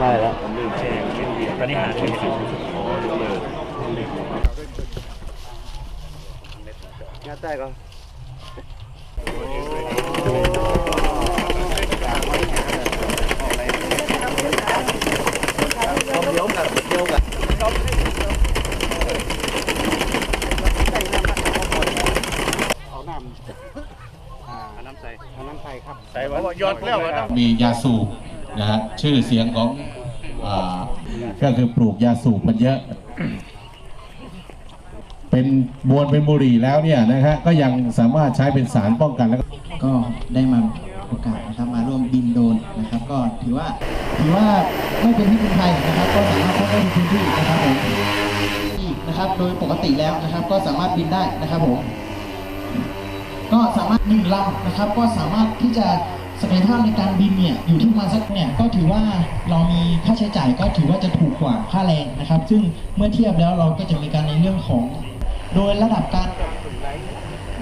ได้แล้วตอนนี้หาช่วยกันงัดได้ก็ใส่ว่ายอดแล้วนะมียาสูบ นะฮะชื่อเสียงของอก็คือปลูกยาสูบมันเยอะ เป็นบวนเป็นบุหรี่แล้วเนี่ยนะฮะก็ยังสามารถใช้เป็นสารป้องกันแล้วก็ได้มาโอกาสนะครับมาร่วมบินโดรนนะครับ ก็ถือว่าถือว่าไม่เป็นที่เป็นไทยนะครับ ก็สามารถเข้าได้ทุกพื้นที่นะครับผมที่นะครับโดยปกติแล้วนะครับ ก็สามารถบินได้นะครับผมก็สามารถหนึ่งลำนะครับ ก็สามารถที่จะ ศักยภาพในการบินเนี่ยอยู่ที่ประมาณสักเนี่ยก็ถือว่าเรามีค่าใช้จ่ายก็ถือว่าจะถูกกว่าค่าแรงนะครับ ซึ่งเมื่อเทียบแล้วเราก็จะมีการในเรื่องของ โดยระดับการ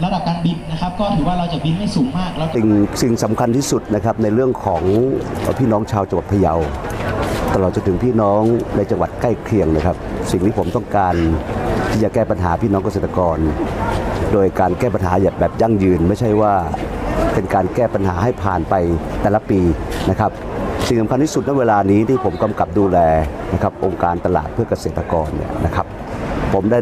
ระดับการบินนะครับ ก็ถือว่าเราจะบินไม่สูงมากแล้วสิ่งสิ่งสำคัญที่สุดนะครับในเรื่องของพี่น้องชาวจังหวัดพะเยาตลอดจนถึงพี่น้องในจังหวัดใกล้เคียงนะครับ สิ่งที่ผมต้องการที่จะแก้ปัญหาพี่น้องเกษตรกร โดยการแก้ปัญหาแบบยั่งยืนไม่ใช่ว่า เป็นการแก้ปัญหาให้ผ่านไปแต่ละปีนะครับสิ่งสำคัญที่สุดในเวลานี้ที่ผมกำกับดูแลนะครับองค์การตลาดเพื่อเกษตรกรเนี่ยนะครับผมได้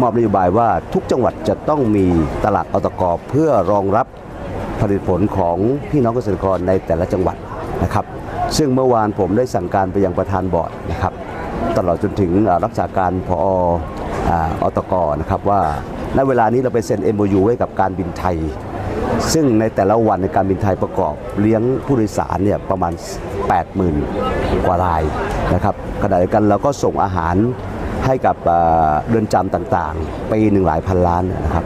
มอบนโยบายว่าทุกจังหวัดจะต้องมีตลาดอตกเพื่อรองรับผลิตผลของพี่น้องเกษตรกรในแต่ละจังหวัดนะครับซึ่งเมื่อวานผมได้สั่งการไปยังประธานบอร์ดนะครับตลอดจนถึงรักษาการพออ่าอตกนะครับว่าณเวลานี้เราไปเซ็น MOU ไว้กับการบินไทย ซึ่งในแต่ละวันในการบินไทยประกอบเลี้ยงผู้โดยสารเนี่ยประมาณ 80,000 กว่ารายนะครับขณะเดียวกันเราก็ส่งอาหารให้กับเรือนจำต่างๆปีหนึ่งหลายพันล้านนะครับ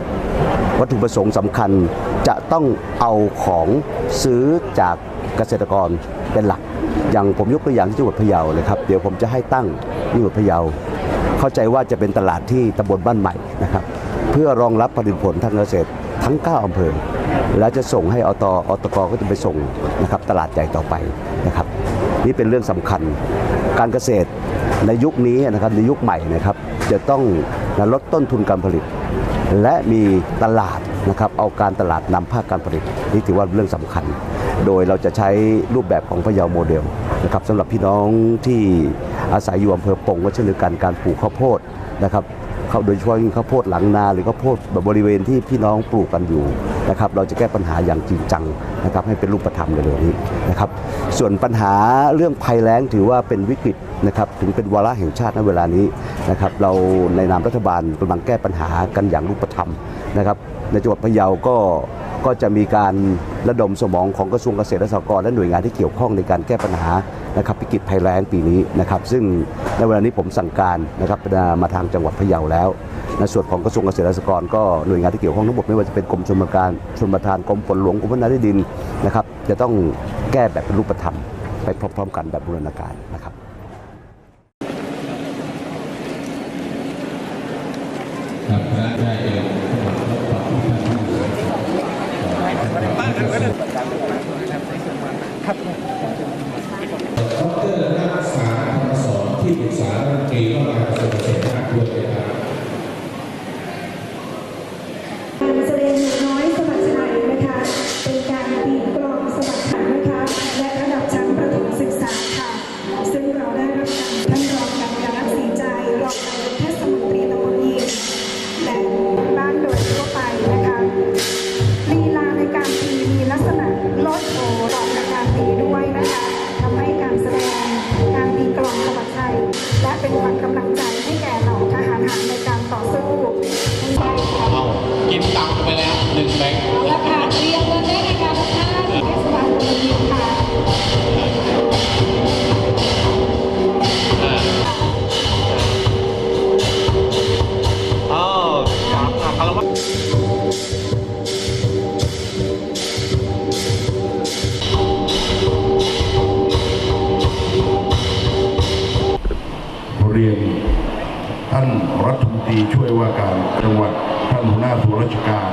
วัตถุประสงค์สำคัญจะต้องเอาของซื้อจากเกษตรกรเป็นหลัก อย่างผมยกตัวอย่างที่จังหวัดพะเยาเลยครับ เดี๋ยวผมจะให้ตั้งที่จังหวัดพะเยา เข้าใจว่าจะเป็นตลาดที่ตำบลบ้านใหม่นะครับ เพื่อรองรับผลิตผลทางเกษตร ทั้ง 9อำเภอ แล้วจะส่งให้อตอตกก็จะไปส่งนะครับตลาดใหญ่ต่อไปนะครับ นี่เป็นเรื่องสำคัญ การเกษตรในยุคนี้นะครับในยุคใหม่นะครับ จะต้องลดต้นทุนการผลิต และมีตลาดนะครับเอาการตลาดนำภาคการผลิตนี่ถือว่าเรื่องสำคัญ โดยเราจะใช้รูปแบบของพะเยาโมเดลนะครับสำหรับพี่น้องที่อาศัยอยู่อำเภอปงก็เช่นเดียวกันการปลูกข้าวโพดนะครับ เขาโดยเฉพาะยิ่งข้าวโพดหลังนา หรือข้าวโพดแบบบริเวณที่พี่น้องปลูกกันอยู่นะครับเราจะแก้ปัญหาอย่างจริงจังนะครับให้เป็นรูปธรรมในเรื่องนี้นะครับส่วนปัญหาเรื่องภัยแล้งถือว่าเป็นวิกฤตนะครับถึงเป็นวาระแห่งชาติในเวลานี้นะครับเราในนามรัฐบาลกำลังแก้ปัญหากันอย่างรูปธรรมนะครับในจังหวัดพะเยาก็ก็จะมีการระดมสมองของกระทรวงเกษตรและสหกรณ์และหน่วยงานที่เกี่ยวข้องในการแก้ปัญหา นะครับวิกฤตภัยแล้งปีนี้นะครับซึ่งในเวลานี้ผมสั่งการนะครับมาทางจังหวัดพะเยาแล้ว ในส่วนของกระทรวงเกษตรและสหกรณ์ก็หน่วยงานที่เกี่ยวข้องทั้งหมดไม่ว่าจะเป็นกรมชลประการชลประทานกรมฝนหลวงกรมพัฒนาที่ดินนะครับจะต้องแก้แบบเป็นรูปธรรม ไปพร้อมๆกันแบบบูรณาการนะครับครับได้ กินตังค์ไปแล้วหนึ่งแบงค์เอาละค่ะเรียงเงินได้นะคะทุกท่านเทศบาลตำบลยิมค่ะเรียนท่านรัฐมนตรีช่วยว่าการจังหวัดท่านหัวหน้าส่วนราชการ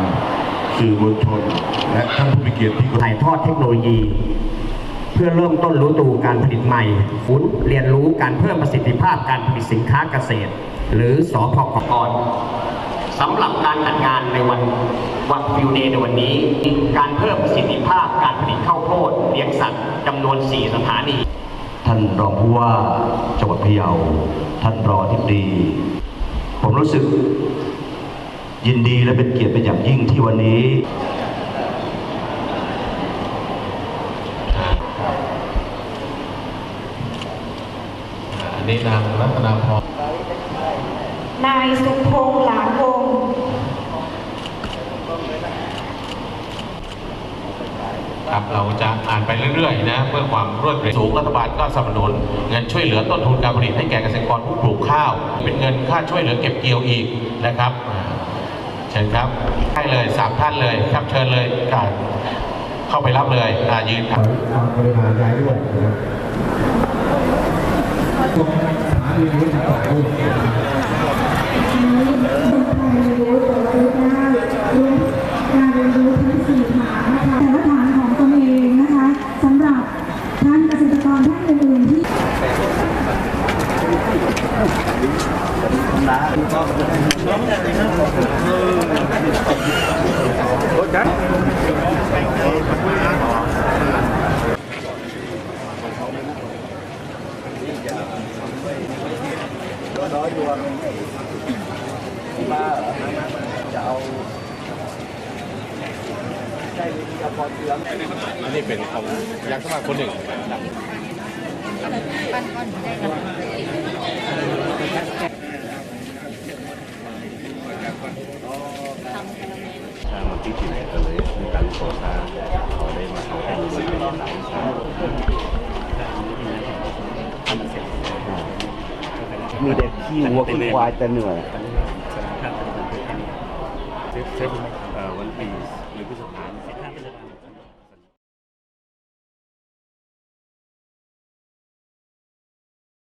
สื่อมวลชน และท่านผู้มีเกียรติที่เคารพถ่ายทอดเทคโนโลยี เพื่อเริ่มต้นรู้ตูการผลิตใหม่ฟุนเรียนรู้การเพิ่มประสิทธิภาพการผลิตสินค้าเกษตร หรือสพกกรสำหรับการจัดงานในวันวันฟิวเดย์ในวันนี้ การเพิ่มประสิทธิภาพการผลิตข้าวโพดเลี้ยงสัตว์จำนวน 4 สถานี ท่านรองผู้ว่าจังหวัดพะเยา ท่านรองทิบดี ผมรู้สึก ยินดีและเป็นเกียรติเป็นอย่างยิ่งที่วันนี้ อันนี้นางรัตนาพรนายสุพงษ์หลานวงศ์ครับเราจะอ่านไปเรื่อยๆนะเพื่อความรวดเร็วสูงรัฐบาลก็สนับสนุน เงินช่วยเหลือต้นทุนการผลิตให้แก่เกษตรกรผู้ปลูกข้าว เป็นเงินค่าช่วยเหลือเก็บเกี่ยวอีกนะครับอ่าเชิญครับให้เลยสามท่านเลยครับเชิญเลยกาเข้าไปรับเลยอายืนครับความปริหาณรายด้วยนะครับตรงสถานีวิทยุต่างๆด้วยนะครับการเรียนรู้ทั้งสี่ฐานนะคะแต่ละฐานของตนเองนะคะสำหรับท่านเกษตรกรท่านอื่นๆที่ อันนี้เป็นของยักษ์สมาคนหนึ่งทางที่จีนก็เลยมีการโฆษณาเขาได้มาเขาให้ดูเป็นหลังชามีเด็กขี้วัวขี้ควายแต่เหนื่อยเซฟเซฟวันปีหรือพฤษภา